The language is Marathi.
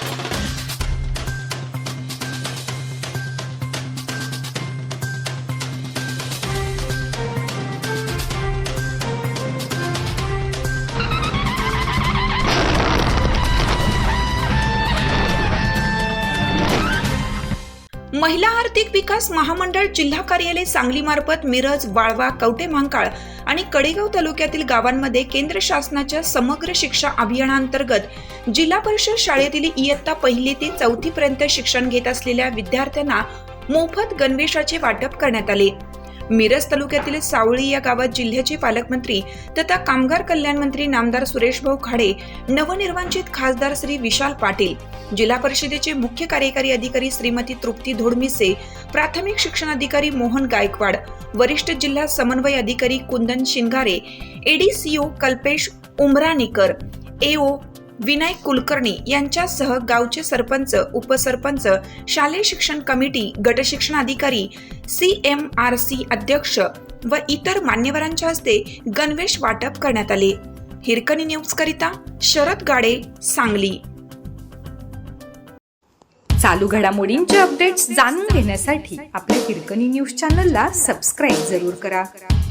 Thank you. महिला आर्थिक विकास महामंडळ जिल्हा कार्यालय सांगलीमार्फत मिरज वाळवा कवटे महांकाळ आणि कडेगाव तालुक्यातील गावांमध्ये केंद्र शासनाच्या समग्र शिक्षा अभियानांतर्गत जिल्हा परिषद शाळेतील इयत्ता पहिली ते चौथी पर्यंत शिक्षण घेत असलेल्या विद्यार्थ्यांना मोफत गणवेशाचे वाटप करण्यात आले. मिरज तालुक्यातील सावळी या गावात जिल्ह्याचे पालकमंत्री तथा कामगार कल्याण मंत्री नामदार सुरेशभाऊ खाडे नवनिर्वाचित खासदार श्री विशाल पाटील जिल्हा परिषदेचे मुख्य कार्यकारी अधिकारी श्रीमती तृप्ती धोडमिसे प्राथमिक शिक्षण अधिकारी मोहन गायकवाड वरिष्ठ जिल्हा समन्वय अधिकारी कुंदन शिंगारे एडीसीओ कल्पेश उमराणीकर एओ विनय कुलकर्णी यांच्यासह गावचे सरपंच उपसरपंच शालेय शिक्षण कमिटी गटशिक्षण अधिकारी सी एम आर सी अध्यक्ष व इतर मान्यवरांच्या हस्ते गणवेश वाटप करण्यात आले. हिरकणी न्यूज करिता शरद गाडे सांगली. चालू घडामोडींचे अपडेट्स जाणून घेण्यासाठी आपल्या हिरकणी न्यूज चॅनलला सबस्क्राईब जरूर करा.